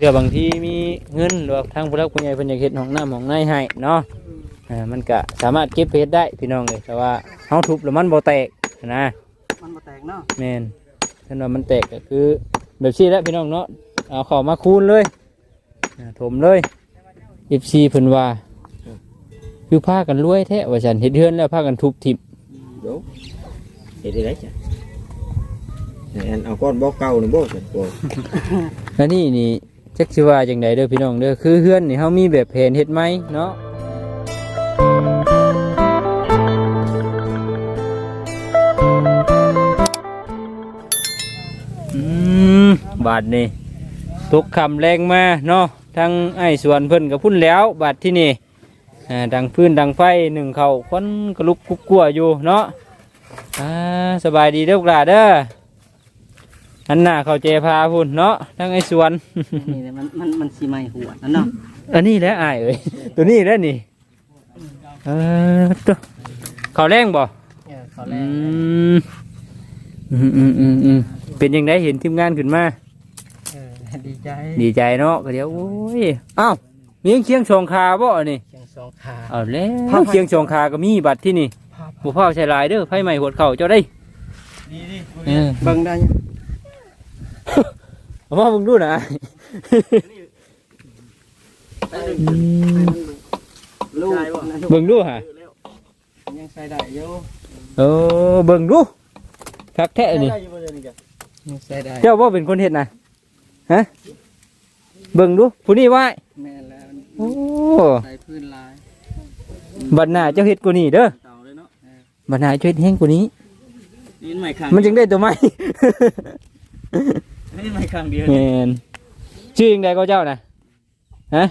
เดี๋ยวบางทีมีเงินหรือว่าทางผู้รักผู้ใหญ่เพิ่นอยากเฮ็ดห้องน้ำห้องในให้เนาะอ่ามันก็สามารถเก็บเพชรได้พี่น้องเลยแต่ว่าเฮาทุบแล้วมันบ่แตกนะมันบ่แตกเนาะแม่นถ้าว่ามันแตกก็คือแบบซี่แหล้วพี่น้องเนาะเอาเข้ามาคูณเลยอ่าถมเลย14เพิ่นว่าคือพากันรวยแท้ว่าซั่นเฮ็ดเฮือนแล้วพากันทุบทิ่มเดี๋ยวเฮ็ดได้ไรจ้ะให้อันเอาก้อนบ่เก่านี่บ่เสร็จบ่แล้วนี่นี่ จักสิว่าจังไดเด้อพี่น้องเด้อคือเฮือนนี่เฮามีแบบแผนเฮ็ดไหมเนาะอืมบาทนี่ทุกคำแรงมาเนาะทั้งไอ้สวนเพิ่นกับพุ่นแล้ว บาทที่นี่ดังพื้นดังไฟหนึ่งเขาควันกระลุกกุกกัวอยู่เนาะสบายดีเด้อกลาเด้อ อันหน้าเขาเจพาพุ่นเนาะทั้งไอ้สวน นี่แหละมันมันมันสิไหม้หัวนั่นเนาะอันนี้แหละอายเอ้ยตัวนี้แหล้วนี่เออตัวเขาแรงบ่เออเขาอืแรงมอืมอืมอืมอืมเป็นยังไงเห็นทีมงานขึ้นมา เออดีใจดีใจเนาะก็เดี๋ยวโอ้ยอ้าวมีเคียงชองคาบ่อันนี่เชียงสองขาเอาแล้วเคียงชองคาก็มีบัตรที่นี่ภาพบ่พ่อใช้หลายเด้อไฟใหม่หัวเข่าเจ้าได้ดีดิเออเบิ่งได้ยัง เอามาเบิ่งดูนะอืมลูกเบิ่งดูฮะยังใส่ได้อยู่เออเบิ่งดูคักแท้นี่ยังใส่ได้เจ้าว่าเป็นคนเห็ดนะฮะเบิ่งดูผู้นี้ว่าแม่นแล้วโอ้ใส่พื้นลายบัดหน้าเจ้าเห็ดกว่านี้เด้อเต่าเลยเนาะบัดหน้าเจ้าเห็ดแห้งกว่านี้นี่ใหม่ครั้งมันจึงได้ตัวใหม่ นี่ใหม่ครั้งเดียวแมนชื่อยังไงก็เจ้านะฮะ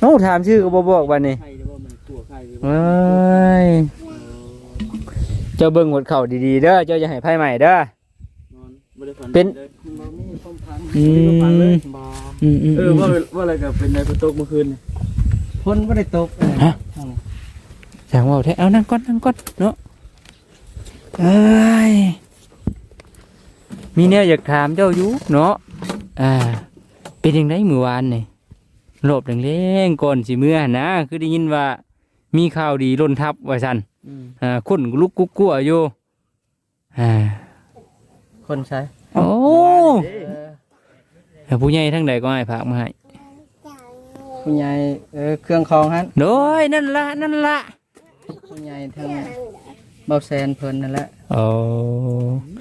โอ้ถามชื่อก็บบอกบัดนี้ไข่หรือว่ามันขั่วไข่หรือว่าเอ้ยเจ้าเบิ่งหดเข่าดีๆเด้อเจ้าอย่าให้ไพ่ใหม่เด้อ นอนบ่ได้ฝันเป็นเลยบ่มีความพังอืมบ่พังเลยบ่อืมอืมเออว่าว่าอะไรกับเป็นในประตูเมื่อคืนนี่ฝนบ่ได้ตกเออฮะช่างว่าแท้เอานั่งก่อนนั่งก่อนเนาะเอ้ย มีเนี่ยอยากถามเจ้าอยู่เนาะอ่า เป็นยังไงมือวานนี่โลบแรงๆก่อนสิเมื่อนะ คือได้ยินว่า มีข่าวดีล้นทับว่าสันอืมอ่าคนลุกกุ๊กกัวอยู่อ่าคนใช้โอ้เออแต่ผู้ใหญ่ทั้งใดก็ให้ผากมาให้ผู้ใหญ่เออเครื่องคองฮันโดยนั่นละนั่นละผู้ใหญ่ทาง เบาแสนเพิ่นนั่นแหละโอ้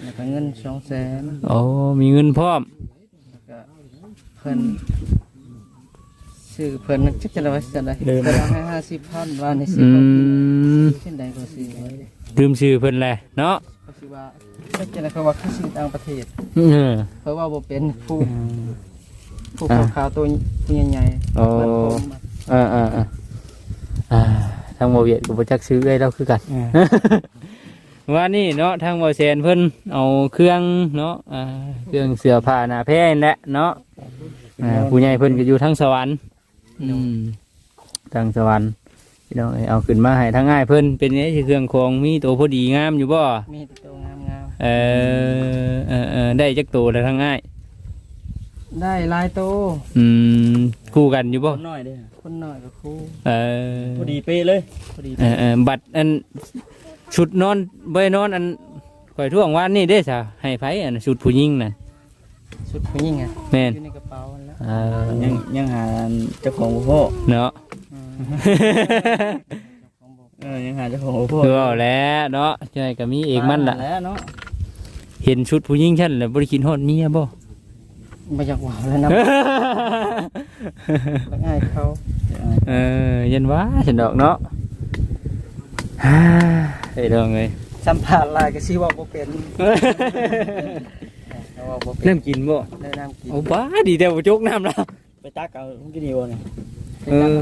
แล้วก็เงินสองแสนโอ้มีเงินพร้อมแล้วก็เพิ่นซื้อเพิ่นจักจะได้ไว้จะได้เพิ่นเอาให้ห้าสิบพันว่าในสิอืบกินมเช่นใดก็ซื้อไว้ลืมชื่อเพิ่นแหละเนาะก็สิว่าจักจะได้เขาว่าเขาซื้อต่างประเทศ เออ เพราะว่าบ่เป็นผู้อืมผู้อ่าขาวๆตัวผู้ใหญ่ๆโอ้เพิ่นโทรมาอ่าอ่าอ่าอ่า ทางโมเวียดกับจักซื้อได้แล้วคือกัน ว่านี่เนาะทางโมเซนเพิ่นเอาเครื่องเนาะอ่าเครื่องเสื้อผ้าหน้าแพร่นี่แหละเนาะอ่าผู้ใหญ่เพิ่นก็อยู่ทางสวรรค์อืมทางสวรรค์พี่น้องเอ้ยเอาขึ้นมาให้ทางง่ายเพิ่นเป็นไงสิเครื่องของมีตัวพอดีงามอยู่บ่มีแต่ตัวงามเออเออเออได้จักตัวแล้วทางง่ายๆ ได้หลายโตวอืมคู่กันอยู่บ่น้อยเด้อคนน้อยก็คู่เออพอดีเป๊ะเลยพอดีเออเออบัตรอันชุดนอนใบนอนอันข่อยท่วงวานนี่เด้ซะให้ไผอันชุดผู้หญิงน่ะสุดผู้หญิงอะแม่นอยู่ในกระเป๋านั่นแหล้วเออยังยังหาเจ้าของบ่พ่อเนาะเออยังหาเจ้าของบ่พ่อคือเอาแหล้วเนาะจังไดก็มีเองมันล่ะ แล้วเนาะเห็นชุดผู้หญิงฉันแล้วบ่ได้กินฮอดเมียบ่ มาจากว่าแล้วนะง่ายเขาเออยันว่าฉันดอกเนาะฮ่าไอ้ดองเอ้ยสัมผัสลายก็สิว่าบ่เป็นเขาว่าบ่เป็นเริ่มกินบ่ได้น้ำกินโอ้บ้าดีแต่บ่จกน้ำแล้วไปตักเอากินดีบ่เนี่ยเออ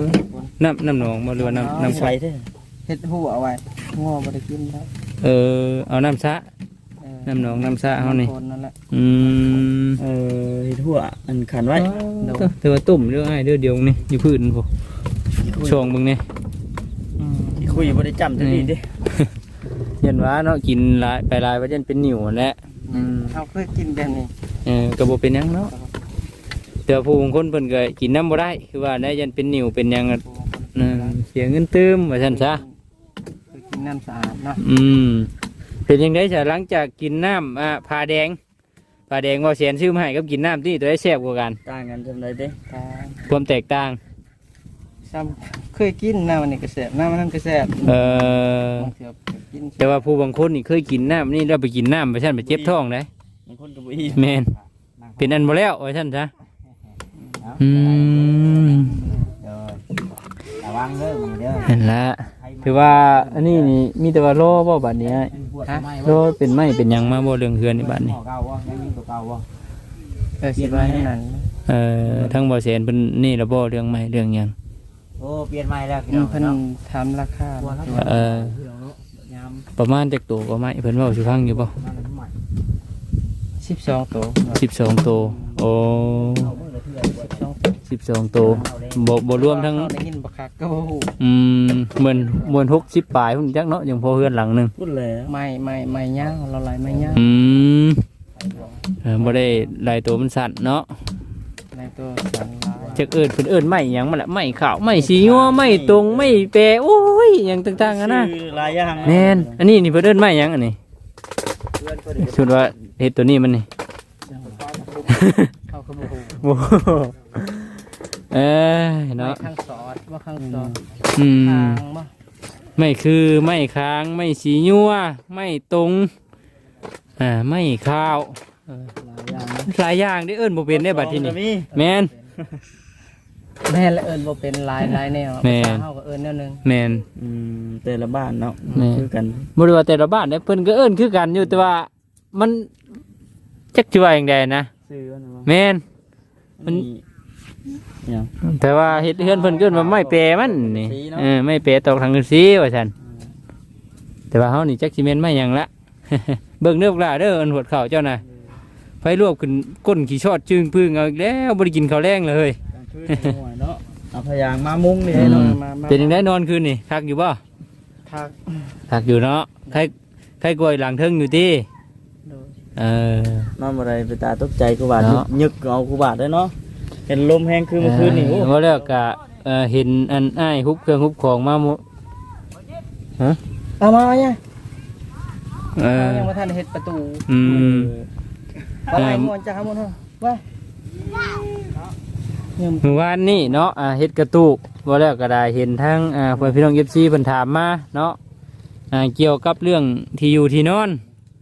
น้ำน้ำหนองบ่หรือว่าน้ำน้ำใส่ใสเด้อเฮ็ดหัวเอาไว้งัวบ่ได้กินแล้วเออเอาน้ำซะเออ น้ำหนองน้ำซะเฮานี่คนนั่นแหละอืมเออเฮ็ดหัวอันขันไว้เออถือว่าตุ่มเรื่องไอ้เด้อเดียวนี่อยู่พื้นพวกช่วงเบิ่งนี่อืมคุยบ่ได้จำจะดีเด้ยันว่าเนาะกินหลายไปหลายว่ายันเป็นนิ่วนั่นแหละอืมเขาเคยกินแบบนี้เออก็บ่เป็นหยังเนาะแต่ว่าผู้บางคนเพิ่นก็กินน้ำบ่ได้ คือว่าได้ยันเป็นนิ่วเป็นหยังอะเออเสียเงินเติมว่าซั่นซะคือกินน้ำสะอาดเนาะอืม เป็นยังไงจ้ะหลังจากกินน้ำอ่าผาแดงผาแดงว่าเสียนซื้อมาให้กับกินน้ำที่ตัวได้แซ่บกว่ากัน ต่างกันจังไดเด้ตาความแตกต่าง ซ้ำเคยกินน้ำมันนี่ก็แซ่บน้ำมันนั่นก็แซ่บเอ่อบางเทีก็กินแต่ว่าผู้บางคนนี่เคยกินน้ำนี่เราไปกินน้ำไปชั่นไปเจ็บท้องเลยบางคนก็บ่อิ่มแมนเป็นอันบ่แล้วว่าชั่นซะอืมระวังเด้อมีเด้อ เห็นละ ถือว่าอันนี้นี่มีแต่ว่าโลบ่บัดนี้อ้ายฮะโลเป็นไม้เป็นหยังมาบ่เรื่องเฮือนในบัดนี้เก่าบ่ยังมีตัวเก่าบ่เออสิว่าให้นั่นเอ่อทั้งบ่แสนเพิ่นนี่ละบ่เรื่องไม้เรื่องหยังโอ้เปลี่ยนใหม่แล้วพี่อืน้มองเพิ่นถามราคาเอ่อประมาณจักตัวก็ไม้เพิ่นเว้าสิฟังอยู่บ่สิบสองตัว12ตัวโอ้ สิบสองตัว12ตัวบ่บ่รวมทั้งได้ยินบักคักก็บ่ฮู้อืมเหมือนเหมือน60ปลายพุ่นจักเนาะยังพอเฮือนหลังหนึงพูดแล้วไม่ไม่ไม่ย่างเราไล่ไม่ย่างอืมเออบ่ได้หลายตัวมันสั่นเนาะในตัวสันลายจักเอิ้นเพิ่นเอิ้นไม้หยังมาละไม้ขาวไม้สีงัวไม้ตรงไม้แปรโอ้ยหยังต่างๆอะนะชื่อหลายอย่างแม่นอันนี้นี่เพิ่นเอิ้นไม้หยังอันนี้ชุดว่าเฮ็ดตัวนี้มันนี่ เขาก็บ่ฮู้ โอ้โห เอ้ยไม่เนาะข้างซอสว่าข้างซอสอืทามงบ่ไม่คือไม่ค้างไม่สียัวไม่ตรงอ่าไม่ข้าวเออหลายอย่างหลายอย่างได้เอิ้นบ่เป็นได้บัดทีนี้ก็มีแม่น แม่ละเอิญบ่เป็นหลายหลายแนวแม่ ภาษาเฮาก็เอิญแนวหนึงแม่น อืมแต่ละบ้านเนาะแม่ คือกันบ่ได้ว่าแต่ละบ้านเด้เพิ่นก็เอิ้นคือกันอยู่แต่ว่ามันจักสิว่าจังไดนะซื้อว่านะว่าแม่น มันหยัง แต่ว่าเฮ็ดเฮือนเพิ่นก็เอิ้นว่าไม้แปรมันนี่สีเนาะเออไม้แปรตอกทางสีว่าซั่นแต่ว่าเฮานี่จักสิแม่นไม้หยังละเบิ่งเด้อพวกหล่าเด้ออันหวดข้าวเจ้าน่ะไฟลวกขึ้นก้นขี้ชอดจึงพึ่งเอาอีกแล้วบ่ได้กินข้าวแรงเลยกลางคืนนี่หน่อยเนาะเอาพยางมามุ้งนี่อืเนาะมมามาเป็นจังไดนอนคืนนี่คักอยู่บ่ทักคักอยู่เนาะใครใครกวยหลังเทิงอยู่ติโดยเออนอนบ่ได้ไปตาตกใจกูบาดเนาะยึกเอากูบาดได้เนาะ เห็นลมแห้งคือเมื่อคืนนี่โอ้ว่าแล้วก็เอ่อเห็นอันอ้ายฮุบเครื่องฮุบของมาหมดเอามาเนี่ยเออยังบ่ทันเฮ็ดประตูอืมว่าไอ้เอิ่มม่วนจะหาม่วนเฮาว่ายังเมื่อวานนี้เนาะอ่าเฮ็ดกระตุกว่าแล้วก็ได้เห็นทั้งอ่าเพื่อนพี่น้อง FC เพิ่นถามมาเนาะอ่าเกี่ยวกับเรื่องที่อยู่ที่นอน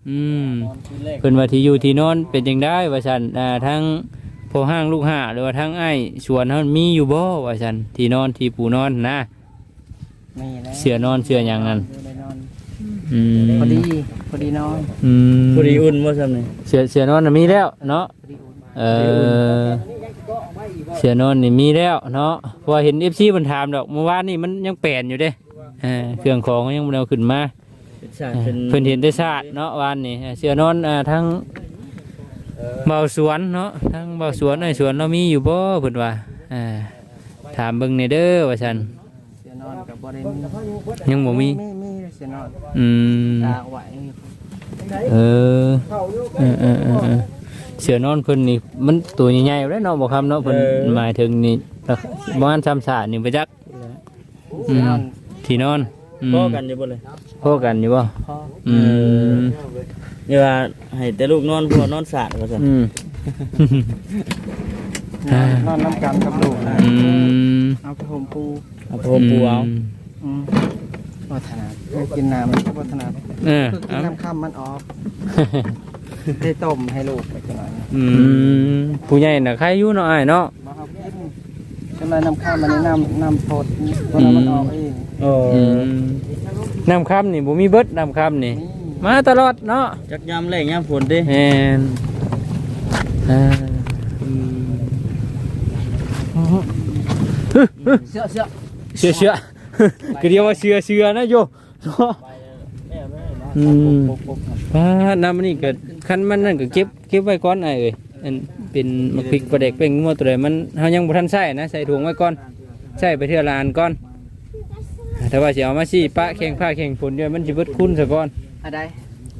อืมนอนคืนแรกเพิ่นว่าที่อยู่ที่นอนเป็นจังได้ว่าซั่นอ่าทั้งพ่ อห้างลูกห้าหรือว่าทั้งอ้ายสวนเฮามีอยู่บ่ว่าซั่นที่นอนที่ปูนอนนะมีแล้วเสื้อนอนเสื้อหยังนั่นอยู่ในนอนอืมพอดีพอดีนอนอืมพอดีอุ่นบ่ซ้ำนี่เสื้อเสื้อนอนน่ะมีแล้วเนาะพอดีอุ่นเออเสื้อนอนนี่มีแล้วเนาะเพราะว่าเห็น FC เพิ่นถามดอกเมื่อวานนี่มันยังแปลนอยู่เด้เออเครื่องของก็ยังบ่ได้เอาขึ้นมาเป็นชาติเป็นเพิ่นเห็นได้ชาติเนาะวานนี่เสื้อนอนอ่าทั้ง เบาสวนเนาะทั้งเบาสวนไอ้ยสวนเรามีอยู่บ่เพิ่นว่าอ่าถามเบิ่งในเด้อว่าซั่นเสียนอนกับบ่ได้มียังบ่มีมีมีเสียนอนอืมตาไหวเออเออเออเออเออเสื้อนอนเพิ่นนี่มันตัวใหญ่ๆแล้วเนาะบ่คำเนาะเพิ่นหมายถึงนี่ประมาณ3ศาสตร์นี่บ่จักเสียนอนที่นอนอืม พ่อกันอยู่บ่เลยพอกันอยู่บ่พออืมนี่ว่าให้แต่ลูกนอนพ่อนอนสาดว่าซั่นอืมอ่านอนน้ำกันกับลูกนะอืมเอาไปห่มปูเอาพ่อปูเอาอืมวัฒนาเออกินน้ำมันก็วัฒนาเออคือกิเอานน้ำข้ามมันออกได้ต้มให้ลูกไปจังหน่อยอืมผู้ใหญ่น่ะใครอยู่เนาะอ้ายเนาะ มาครับกินจังไรน้ำข้ามมันนี่น้ำน้ำพดตัวนั้นมันออกเองโอ้อืมน้ำคำนี่บ่มีเบิดน้ำคำนี่นี่ มาตลอดเนาะจักยามแรงยามฝนเด้แม่นอ่าเสื้อเสื้อเชื่อเชื่อก็เรียกว่าเชื่อเชื่อนะโยเนาะอืมอ่าน้ำมันนี่ก็คันมันนั่นก็เก็บเก็บไว้ก่อนไอ้เอ้ยอัน เป็นมะพริกปลาแดกเป็นงัวตัวใดมันเฮายังบ่ทันใช้นะใส่ถุงไว้ก่อนใช้ไปเทื่อละอันก่อนแต่ว่าสิเอามาสิปะแข่งผ้าแข่งฝนเดี๋ยวมันสิเบิดคุณซะก่อนอะไร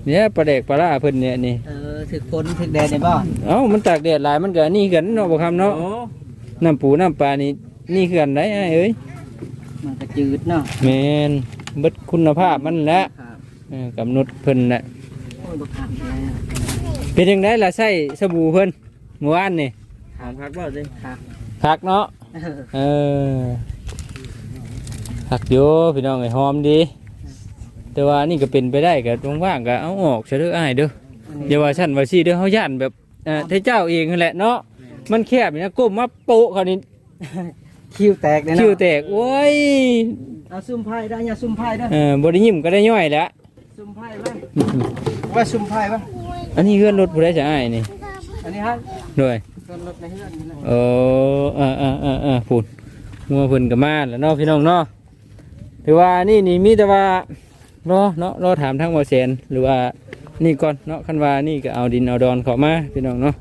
เนี่ยปลาแดกปลาล่าเพิ่นเนี่ยนี่เออถึกฝนถึกแดดได้บ่เอ้ามันตากแดดหลายมันก็นี่กันเนาะบ่คำเนาะโอ้น้ำปูน้ำปลานี่นี่คือกันได้อ้ายเอ้ยมันก็จืดเนาะแม่นเบิดคุณภาพมันแหละครับเออกำหนดเพิ่นน่ะโอ้ยบ่ขาดแล้วเป็นจังไดล่ะใช้สบู่เพิ่นเมื่อวานนี่ถามพักบ่สิครับคักเนาะเออเออคักอยู่พี่น้องไอ้หอมดี แต่ว่านี่ก็เป็นไปได้ก็ตรงว่างๆก็เอาออกซะเด้ออ้ายเด้ออันนี้อย่าว่าฉันว่าซี่เด้อเฮาย่านแบบเอ่อเทเจ้าเองนั่นแหละเนาะมันแคบนี่นะก้มมาโปะเขานี่คิวแตกเลยเนาะคิวแตกโอ้ยเอาซุ่มไพ่ได้อย่าซุ่มไพ่เด้อเออบ่ได้ยิ้มก็ได้ย่อยแล้วซุ่มไพ่บ้างว่าซุ่มไพ่บ้างอันนี้เฮือนรถผู้ใดจะอ้ายนี่ อันนี้ฮะด้วยเกินรถในเฮือนนี่แหละเออเออเออเออเออพูดงัวเพิ่นก็มาแล้วเนาะพี่น้องเนาะถือว่านี่นี่มีแต่ว่ารอเนาะรอถามทางบ่แสนหรือว่านี่ก่อนเนาะคันว่านี่ก็เอาดินเอาดอนเข้ามาพี่น้องเนาะ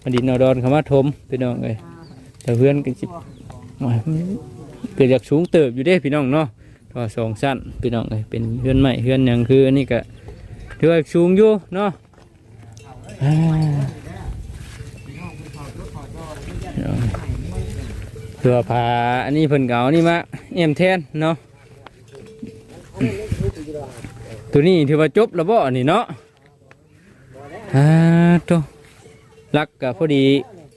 เอาดินเอาดอนเข้ามาถมพี่น้องเอ้ยแต่เพื่อนก็สิโอ้ยมันเกิดจากสูงเติบอยู่เด้พี่น้องเนาะก็สองสั้นพี่น้องเอ้ยเป็นเฮือนใหม่เฮือนหยังคืออันนี้ก็ถือว่าสูงอยู่เนาะอ่า เสื้อผ้าอันนี้เพิ่นเก่านี่มาเอ็มแทนเนาะตัวนี้ถือว่าจบแล้วบ่อันนี้เนาะอ่าโตลักกับพอดี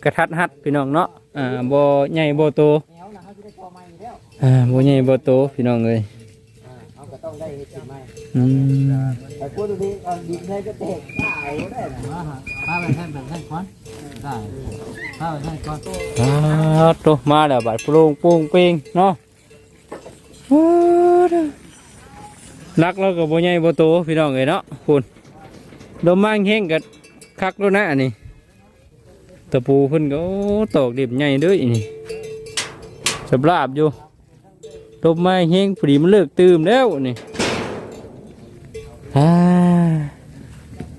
กระทัดหัดพี่น้องเนาะอ่าบ่ใหญ่บ่โตอ่าบ่ใหญ่บ่โตพี่น้องเอ้ยอืม แต่พวกนี้เอาดินให้ก็แตกตายได้นะถ้าไปแท่นแบบแท่นก้อนได้ถ้าไปแท่นก้อนอ่าโตมาแล้วบัดโปร่งโป่งเป้งเนาะโอ้เด้อลักแล้วก็บ่ใหญ่บ่โตพี่น้องเอ้ยเนาะคุณดมมาแห้งๆก็คักแล้วนะอันนี้ตะปูเพิ่นก็โอ้ตอกเด็บใหญ่เด้ออันนี้สำราบอยู่ดมมาแห้งพอดีมันเลิกตื่มแล้วนี่อ่า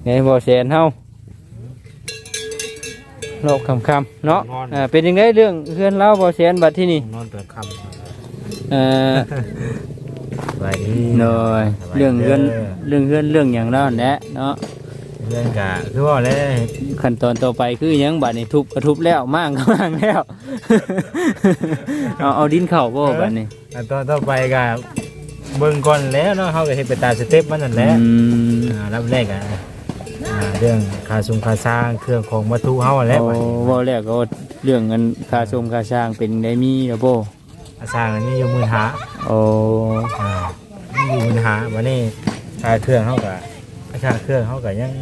ไงบ่แสนเฮา โลกคำคำๆเนาะอ่าเป็นยังไงเรื่องเพื่อนเล่าบอแสนบัดที่นี่นอนเปิดคเอ่อำไว้นี่โดยเรื่องเพื่อนเรื่องเพื่อนเรื่องอย่างเล่าแหละเนาะเรื่องกะคือว่าแล้วขั้นตอนต่อไปคือหยังบัดนี้ทุบกระทุบแล้วมั่างก็มั่างแล้ว เอาเอาดินเข่าบ่บัดนี้อันตอนต่อไปก็เบิ่งก่อนแล้วเนาะเฮาก็เฮ็ดไปตามสเต็ปมันนั่นแหละอืม อ่ารับแรกอะ อ่าเรื่องค่าซุงค่าสร้างเครื่องของวัตถุเฮาอะแหล้วโอ้บ่แล้วก็เรื่องเงินค่าชมค่าช่างเป็นได้มีแล้วบ่สร้างอันนี้อยู่มือหาโอ้อ่าอยู่มือหาวันนี้ค่าเครื่องเฮาก็ค่าเครื่องเฮาก็ยัง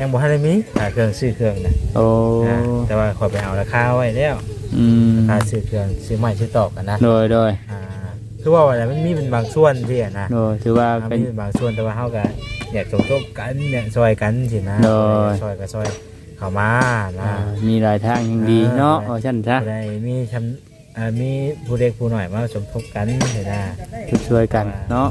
ยังบ่ทันได้มีค่าเครื่องซื้อเครื่องนะโอ้อ่าแต่ว่าขอยไปเอาราคาไว้แล้วอืมค่าซื้อเครื่องซื้อไม้ซื้อตอกกันนะโดยโดยอ่าคือว่าอะไรมันมีเป็นบางส่วนที่อะนะโดยถือว่าอ่าเป็นมีเป็นบางส่วนแต่ว่าเฮาก็ อยากสมทบกันเนี่ยซอยกันสินะโดย ซอยก็ซอยเข้ามานะอ่ามีหลายทางยังดีเนาะเอาฉันซะผู้ใดมีชำอ่ามีผู้เด็กผู้หน่อยมาสมทบกันเห็นนะช่วยๆกันเนาะ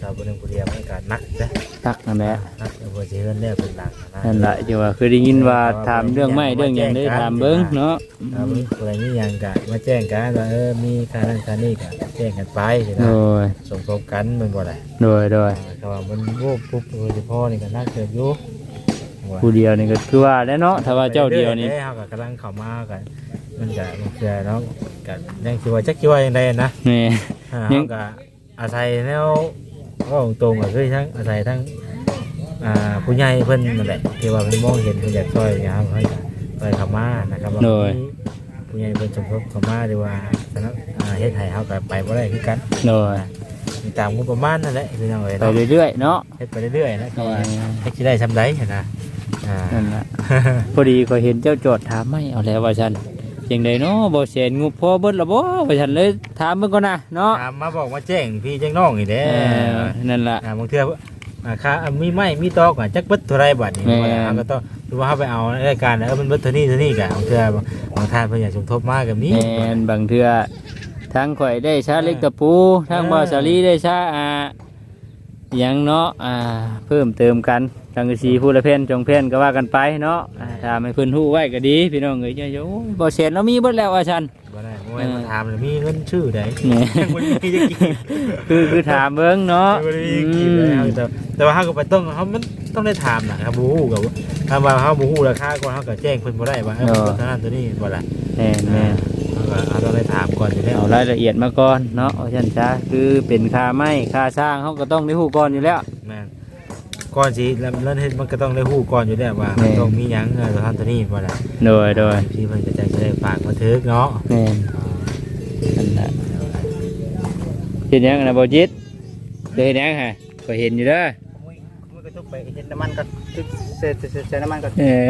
เราผู้หนึ่งผู้เดียวมันก็นักจ้ะ ตักนั่นแหละนักเอาผู้เชื่อเรื่องเป็นหลักนะนั่นแหละที่ว่าเคยได้ยินว่าถามเรื่องไม้เรื่องอย่างได้ถามเบิ้งเนาะถ้ามีผู้ใดมีอย่างก็มาแจ้งกันว่าเออมีการนั่นการนี่ก็แจ้งกันไปเห็นโดนะยสมทบกันมันบ่ได้โดยโดยแต่ว่ามันโว้ปุ๊บโดยเฉพาะนี่ก็น่าเกิดอยู่ผู้เดียวนี่ก็คือว่าแล้วเนาะถ้าว่าเจ้าเดียวนี่เฮาก็กำลังเข้ามากันมันก็มันคือเนาะก็ยังคิดว่าจักคิดว่าจังไดนะแหม่อ่ายัเขางก็อาศัยแนว ก็ตรงๆก็คือทั้งอาศัยทั้งอ่าผู้ใหญ่เพิ่นนั่นแหละที่ว่าเพิ่นมองเห็นเพิ่นอยากช่วยอย่างเพิ่นก็ช่วยเข้ามานะครับว่ามีผู้ใหญ่เพิ่นสมทบเข้ามาหรือว่าสนับอ่าเฮ็ดให้เฮาก็ไปบ่ได้คือกันโดยมีตามงบประมาณนั่นแหละคือจังไดไปเนาะเรื่อยๆเนาะเฮ็ดไปเรื่อยๆนะก็ว่าเฮ็ดสิได้ซำใดเห็นนะอ่านั่นแหละพอดีก็เห็นเจ้าจอดถามไม่เอาแล้วว่าฉัน ยังไดเนาะบ่เสียนงบพอเบิดและบ่ว่าฉันเลยถามเบิ่งก่อนนะเนาะถามมาบอกมาแจ้งพี่แจ้งน้องนี่แหละเออนั่นล่ะ อ่าบางเทื่ออ่าค่าอ่ามีไม้มีตอกอะจักเบิดเท่าไรบัดนี้แม่นว่าก็ต้องดูว่าเฮาไปเอารายการเออมันเบิดเท่านี้เท่านี้ก็บางเทื่อบางท่านเพิ่นอยากสมทบมากับนี้ แม่นบางเทื่อทั้งข่อยได้ชาเล็กตะปูทั้งบ่าวสาลีได้ชาอ่าหยังเนาะอ่าเพิ่มเติมกัน จังกะสีผู้ละเพ่นจงเพ่นก็ว่ากันไปเนาะอ่าถ้าไม่เพิ่นฮู้ไว้ก็ดี พี่น้องเอ้ยเจ้าโอ้ยบ่เสียนเรามีเบิดแล้วว่าฉันบ่ได้บ่ได้มาถามเลยมีเงินชื่อใดแหม่ยังบ่มีจะกินคือคือถามเบิ่งเนาะบ่ได้อืกินเลยมเอาแต่แต่ว่าเฮาก็ไปต้องเฮามันต้องได้ถามนะครับบูฮู้กับถ้าว่าเขาบูฮู้ราคาก่อนเขาก็แจ้งเพิ่นบ่ได้ว่าเออมันเท่านั้นตัวนี้บ่ล่ะแม่นแม่นเขาก็เขาต้องได้ถามก่อนอยู่แล้วเอารายละเอียดมาก่อนเนาะเอาชันช้าคือเป็นค่าไม้ค่าสร้างเขาก็ต้องได้ฮู้ก่อนอยู่แล้ว แม่น ก่อนสิแล้วแล้วเฮ็ดมันก็ต้องได้ฮู้ก่อนอยู่แล้วว่าแม่ต้องมีหยังเออตัวท่านตัวนี้บ่ล่ะโดยโดยพี่เพิ่นก็จะได้ฝากมาถึกเนาะแม่นนั่นแหละเห็นยังนะบ่จิตเคยเห็นยังฮะก็เห็นอยู่เด้อมันก็ทุกไปเห็นน้ำมันก็ทุกเศษเศษเศษน้ำมันก็เออ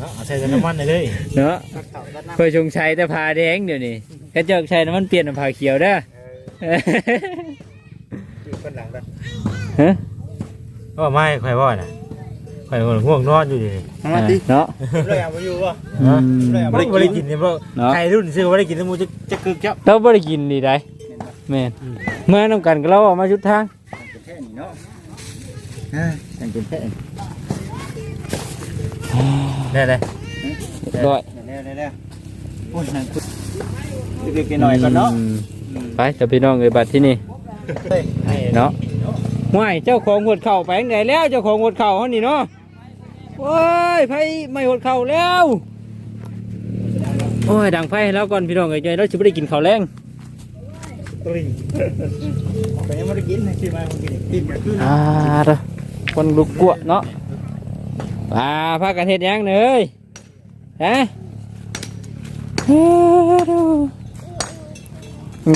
เนาะเอาใส่น้ำมันได้เลยเนาะเข่าด้านหน้าเคยชงชัยแต่พาแดงเดี๋ยวนี้กระจกชัยน้ำมันเปลี่ยนเป็นผ้าเขียวเด้ออยู่คนหลังกันฮะ ว่าไม่ข่อยว่าน่ะข่อยว่าง่วงนอนอยู่ดิมาดิเนาะเลยเอาไปอยู่วะอืมบ่ได้บ่ได้กินเนี่ยบ่เนาะใครรุ่นซื้อบ่ได้กินแล้วมูจะจะกึกเจ้าเราบ่ได้กินดีได้แม่นเมื่อน้ำกันก็เราออกมาชุดทางแค่นี้เนาะอ่าแต่งเป็นแค่ได้เลยเรียบร้อยเร็วเร็วเร็วโอ้ยนั่งคุยเด็กๆหน่อยก่อนเนาะอืมไปจะพี่น้องเอ้ยบัดที่นี่เฮ้ยเนาะ ห่วยเจ้าของหดเข่าไปไหนแล้วเจ้าของหดเข่าเขานี่เนาะโอ้ยไผไม่หดเข่าแล้วโอ้ยดังไฟให้แล้วก่อนพี่น้องเอ้ยเราจะไม่ได้กินข้าวแรงตรีก็ยังไม่ได้กินนะคือมาเมื่อกี้กินกันขึ้นอ่าเด้อคนลุกกลัวเนาะอ่าพากันเฮ็ดยังเนยฮะเฮ้ยดู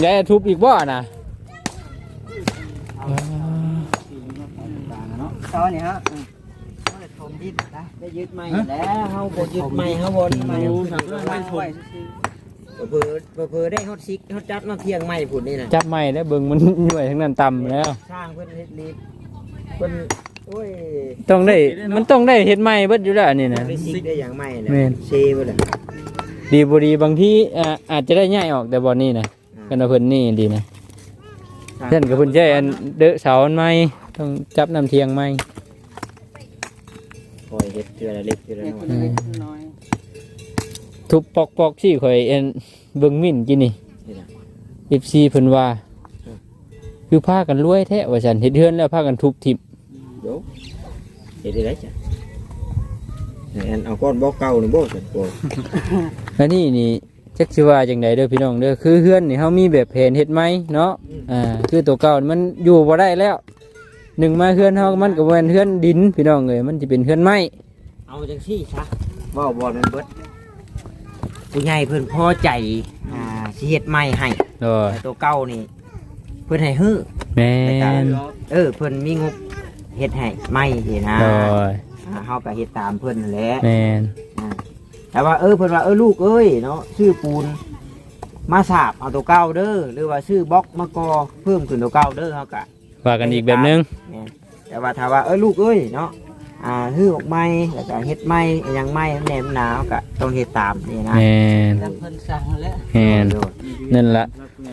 ยายทุบอีกบ่น่ะอ่า เช้านี่ฮะเขาเลยทมดินได้ได้ยึดไม้แล้วเขาบดยึดไม้เขาบนไม้ไม่ถมเผื่อเผื่อได้ฮอตซิกฮอตจัดมาเพียงใหม่ผุดนี่นะจับไม่แล้วเบิ่งมันหน่วยทั้งนั้นต่ำแล้วสร้างเพื่อนเฮ็ดลิฟเพิ่นโอ้ยต้องได้มันต้องได้เฮ็ดใหม่เบิดอยู่แล้วนี่นะได้ซิกได้อย่างใหม่นะเซเบิดอะดีบ่ดีบางทีอ่าอาจจะได้ง่ายออกแต่บ่นี่นะกันเอาเพิ่นนี่ดีนะเช่นกับเพิ่นใช้อันเดอะเสาอันใหม่ต้องจับน้ำเทียงใหม่ อยเฮ็ดเทื่อละเล็กเทื่อละเด็กน้อคยนเล็กน้อยทุบปอกปอกซี่ข่อยเอ็นเบิ่งมิ่นกินนี่นี่นะ FC เพิ่นว่า คือพากันรวยแท้ว่าซั่นเฮ็ดเฮือนแล้วพากันทุบทิ่มเดี๋ยวเฮ็ดได้ไรจ้ะให้อันเอาก้อนบ่เก่านี่บ่ซั่นโอ้ยแล้วนี่นี่จักสิว่าจังไดเด้อพี่น้องเด้อคือเฮือนนี่เฮามีแบบแผนเฮ็ดไหมเนาะอ่าคือตัวเก่านี่มันอยู่บ่ได้แล้ว หนึ่งมาเฮือนเฮามันก็บ่แม่นเฮือนดินพี่น้องเอ้ยมันสิเป็นเฮือนไม้เอาจังซี่ซะเว้าบ่แม่นเบิดผู้ใหญ่เพิ่นพอใจอ่าสิเฮ็ดใหม่ให้โดยแต่ตัวเก่านี่ เพิ่นให้ฮื้อแม่นเออเพิ่นมีงบเฮ็ดให้ใหม่สินะโดยอ่าเฮาก็เฮ็ดตามเพิ่นนั่นแหละ แม่นอ่าแต่ว่าเออเพิ่นว่าเออลูกเอ้ยเนาะซื้อปูนมาสาบเอาตัวเก่าเด้อหรือว่าซื้อบล็อกมากอเพิ่มขึ้นตัวเก่าเด้อเฮากะ ว่ากันอีกแบบนึงแม่นแต่ว่าถ้าว่าเออลูกเอ้ยเนาะอ่าฮื้อออกไม้แล้วก็เฮ็ดไม้อิหยังไม้แหนมหนาวก็ต้องเฮ็ดตามนี่นะแม่นแล้วเพิ่นสั่งแล้วแม่นนั่นล่ะ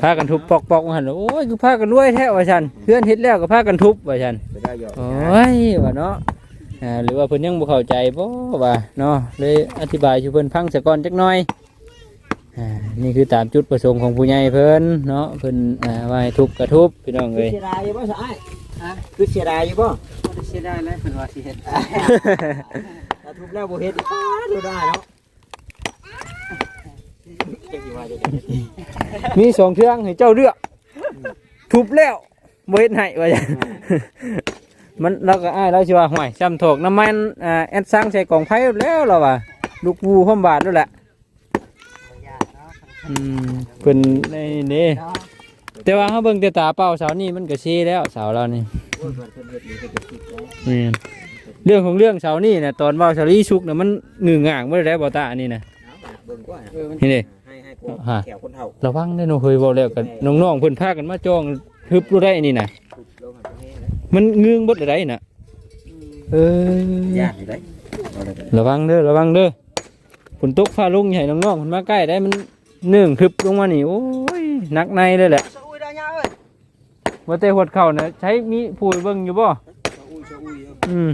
พากันทุบปอกปอกว่าหั่นโอ้ยคือพากันรวยแท้ว่าซั่นเฮือนเฮ็ดแล้วก็พากันทุบว่าซั่นไปได้ยอดโอ้ยว่าเนาะอ่าหรือว่าเพิ่นยังบ่เข้าใจบ่ว่าเนาะเลยอธิบายให้เพิ่นฟังซะก่อนจักหน่อยอ่า นี่คือตามจุดประสงค์ของผู้ใหญ่เพิ่นเนาะเพิ่นอ่าว่าให้ทุบก็ทุบพี่น้องคือเอ้ย เสียดายอยู่บ่สะอ้ายฮะคือเสียดายอยู่บ่บ่ได้เสียดายแล้วเพิ่นว่าสิเฮ็ดถ้าทุบแล้วบ่เฮ็ดอีกอ้าดูได้เนาะจังสิว่าจังได๋มีสองเทืองให้เจ้าเลือกทุบแล้วบ่เฮ็ดให้ว่าซั่นมันเราก็อ้ายเราสิว่าห่วยซ้ำโถกน้ำมันอ่าแอดซังใส่กล่องไฟแล้วเราว่าลูกวูพร้อมบาทแล้วแหละ อืมเพิ่นในนี่แต่ว่าเฮาเบิ่งแต่ตาเปล่าเสานี่มันก็ชี้แล้วเสาเรานี่โอ้ยเพิ่นเพิ่นเฮ็ดนี่เพิ่นก็คิดแล้วนี่นเรื่องของเรื่องเสานี่นะตอนเว้าเสาลีชุกน่ะมันงึงง่างบ่ได้ได้บ่ตาอันนี้นะเอาเบิ่งกว่าเออมันนี่เด้ให้ให้พวกฮะ แขวคนเฒ่าระวังได้อหนูเคยเว้าแล้วกันน้องๆเพิ่นพากันมาจ้องฮึบรู้ได้อันนี้น่ะทุบลงให้เพิ่นเฮ็ดนะมันงึงเบิดได้น่ะเออ ยากอยู่เด้เอาเลยระวังเด้อระวังเด้อฝนตกฟ้าลงใหญ่น้องๆมันมาใกล้ได้มัน เนื่องทึบลงมานี่โอ้ยหนักในเลยแหละสะอุ้ยได้ยาเอ้ยว่าแต่หดเข่านะใช้มีผู้เบิ่งอยู่บ่สะอุ้ยสะอุ้ยเอ้ยอืม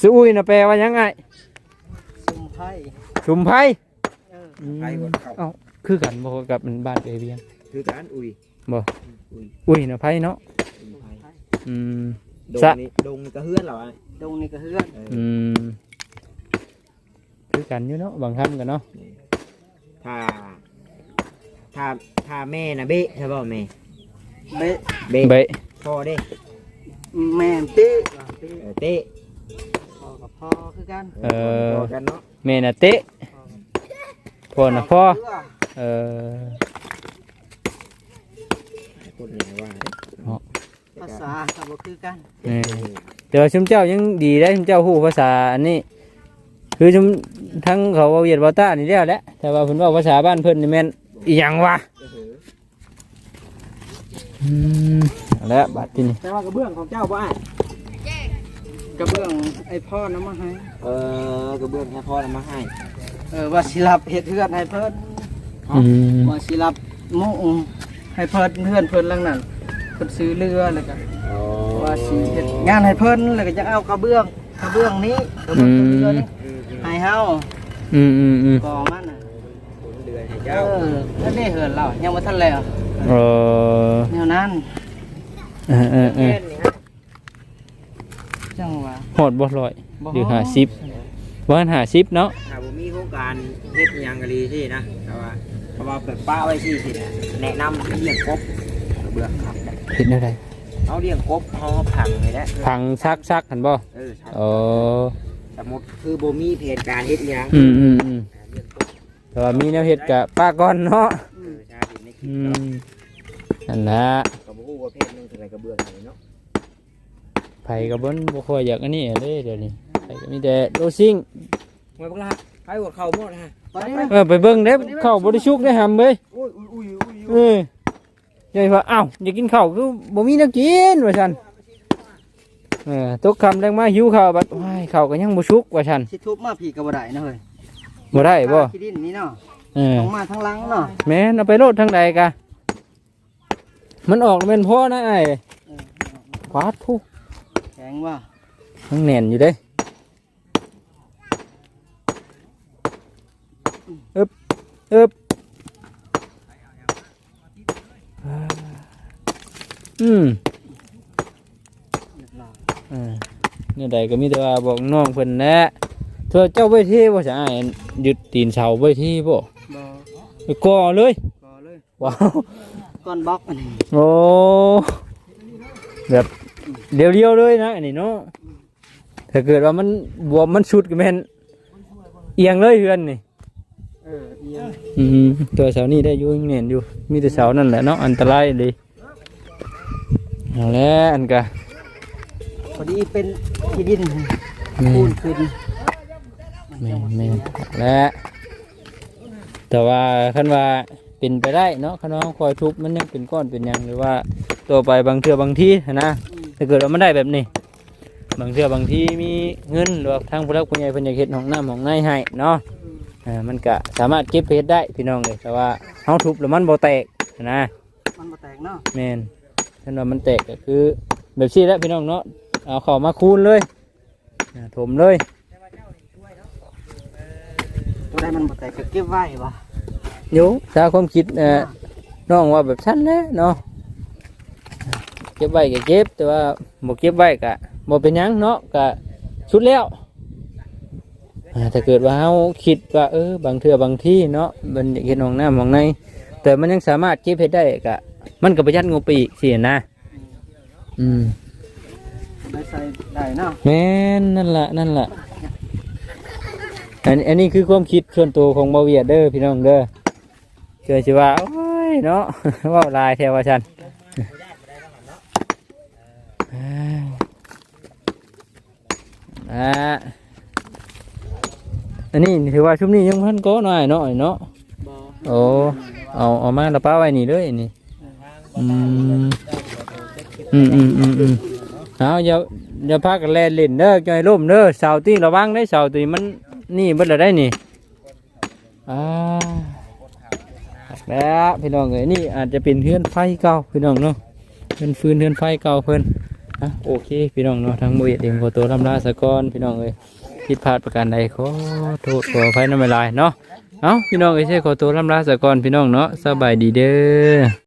ซื้ออุ้ยนะแปลว่ายังไงซุ่มไผ่ชุมไผ่เอออืมไผคนเฒ่าเอ้าคือกันบ่กับมันบ้านเอเบียง คือการอุ้ยบ่ อุ้ยอุ้ยนะไผ่เนาะอุ้ยไผอืม ดงสะ นี่ดงนี่ก็เฮือนเหรอไอ้ดงนี่ก็เฮือนอืมคือกันอยู่เนาะบางคำกันเนาะถ้า ถ้าถ้าแม่นะเบ๊ะใช่ป่ะแม่เบะเบ๊ะเบะพ่อเด้แม่นติติเออเต้พ่อกับพ่อคือกันเออพกันเนาะเมน่ะเตะพ่อน่ะพ่อเออพูดเลยว่าเด้ภาษาก็บ่คือกันเออแต่ว่าชุมเจ้ายังดีได้ชุมเจ้าฮู้ภาษาอันนี้คือชุมทั้งเขาเว้าเวียดเว้าต้านี่แล้วแหละแต่ว่าเพิ่นเว้าภาษาบ้านเพิ่นนี่แม่น อีหยังวะอืมเอาละบัดทีนี้แต่ว่ากระเบื้องของเจ้าบ่อะกระเบื้องไอ้พ่อนำมาให้ เออกระเบื้องให้พ่อนำมาให้ เออว่าสิรับเฮ็ดเฮือนให้เพิ่นอืมว่าสิรับมุงให้เพิ่นเฮือนเพิ่นหลังนั้นเพิ่นซื้อเรือแล้วก็ว่าสิเฮ็ดงานให้เพิ่นแล้วก็จะเอากระเบื้องกระเบื้องนี้กระเบื้องเรือนี้ให้เฮาอืมอืมอืมก่อมันน่ะ เดือนให้เอเจ้าอแล้วนี่เฮือนเรายังบ่ทันแล้วเออแนวนั้นเออเออเออจังว่าหอดบ่ร้อยบ่หรือห้าสิบบ่หันห้าสิบเนาะถ้าผมมีโครงการเฮ็ดอิหยังก็ดีที่นะแต่ว่าเพราะว่าเปิดป้าไว้ที่สิแนะนำเลี้ยงกบกระเบื้องครับเห็นอะไรเอาเลี้ยงกบเอาผังเลยนะพังซักซักหันบ่เออใช่โอ้สมมติคือบ่มีแผนการเฮ็ดอิหยังอืมอืมอืม แต่ว่ามีแนวเฮ็ดกะป้าก่อนเนาะเออใช่ในคลิอืปเนาะมนั่นละก็บ่ฮู้ว่าเพศหนึงเท่าไหร่กระเบื้องนี่เนาะไผก็บ่นบ่ค่อยอยากอันนี้เด้เดี๋ยวนี้ไผก็มีแต่โลซิ่งไว้บักละไปหัวเข่าหมดฮะตอนนี้เออไปเบิ่งเด้ข้าวบ่ได้ชุกได้หำเว้ยอุ้ยอุ้ยอุ้ยเออใหญ่ว่าอ้าวอยากกินข้าวคือบ่มีแนวกินว่าซั่นเออตกค่ำแรงมาหิวข้าวบัดว้ายข้าวก็ยังบ่ชุกว่าซั่นสิทุบมาพี่ก็บ่ได้นะเฮ้ย บ่ได้บ่ขี้ดินนี่เนาะเออต้องมาทางหลังเนาะแม่นเอาไปโลดทางใดกะ มันออกแล้วแม่นพ่อนะไอ้ขวาดทุกแข็งว่ามันแน่นอยู่เด้อึบอึบอืมอ่าเนี่ยใดก็มีแต่ว่าบอกน้องเพิ่นแหละเธอเจ้าไว้ที่บ่ใช่อ้า ยยึดตีนเสาไว้ที่บ่บ่ไปก่อเลยก็เลยว้าวก้อนบล็อกอันนี้โอ้แบบเดียวๆเลยนะอันนี้เนาะถ้าเกิดว่ามันบวมมันชุดก็แม่นเอียงเลยเฮือนนี่เออเอียงอืมตัวเสานี่ได้อยู่ยังเนียนอยู่ มีแต่เสานั่นแหละเนาะอันตรายเลยเอาแล้วอันกะพอดีเป็นขี้ดินแม่ปูนนขึ้น แม่นแม่นและแต่ว่าคันว่าเป็นไปได้เนาะคันว่าคอยทุบมันยังเป็นก้อนเป็นหยังหรือว่าตัวไปบางเทื่อบางทีนะถ้าเกิดว่ามันได้แบบนี้ บางเทื่อบางทีมีเงินหรือว่าทางผู้รักผู้ใหญ่เพิ่นอยากเฮ็ดห้องน้ำห้องในให้เนาะอ่ามันก็สามารถเก็บไปเฮ็ดได้พี่น้องเลยแต่ว่าเฮาทุบแล้วมันบ่แตกนะมันบ่แตกเนาะแม่นถ้าว่ามันแตกก็คือแบบนี้แหละพี่น้องเนาะเอาเข้ามาคูนเลยอ่าถมเลย ตัวใดมันบ่แตกก็เก็บไว้ว่ะอยู่ถ้าความคิดเอ่อน้องว่าแบบสั้นแหละเนาะเก็บไว้ก็เก็บแต่ว่าบ่เก็บไว้ก็บ่เป็นหยังเนาะก็สุดแล้วอ่าถ้าเกิดว่าเฮาคิดว่าเออบางเทื่อบางที่เนาะมันอยากเห็นห้องน้ำห้องในแต่มันยังสามารถเก็บเฮ็ดได้ก็มันก็ประหยัดงบไปอีกสินะอืมได้ใส่ได้เนาะแม่นนั่นละนั่นละ อันอันนี้คือความคิดส่วนตัวของบาเวียเด้อพี่น้องเด้อเกิดสิว่าโอ้ยเนาะ ว่าลายแทว่าฉันอ่าอันนี้ถือว่าชุมนี้ยังพันโก้หน่อยเนาะเนาะโอ้เอาเอามาแล้วป้าไว้นี่เลยนี่อืมอืมอืมอืมอืมเอาอย่าอย่าพากันแล่นเล่นเด้อจอยร่มเด้อเสาตีระวังได้เสาตีมัน นี่เบิดละได้นี่อ่าแล้วพี่น้องเอ้ยนี่อาจจะเป็นเฮือนไฟเก่าพี่น้องเนาะเป็นฟืนเฮือนไฟเก่าเพิ่นอะโอเค พี่น้องเนาะทางบริษัทเองขอตัวลำลาสะก่อนพี่น้องเอ้ยผิดพลาดประการใดขอโทษขออภัยน้ำลายเนาะเอาพี่น้องไอ้ใช่ขอตัวลำลาสะก่อนพี่น้องเนาะสบายดีเด้อ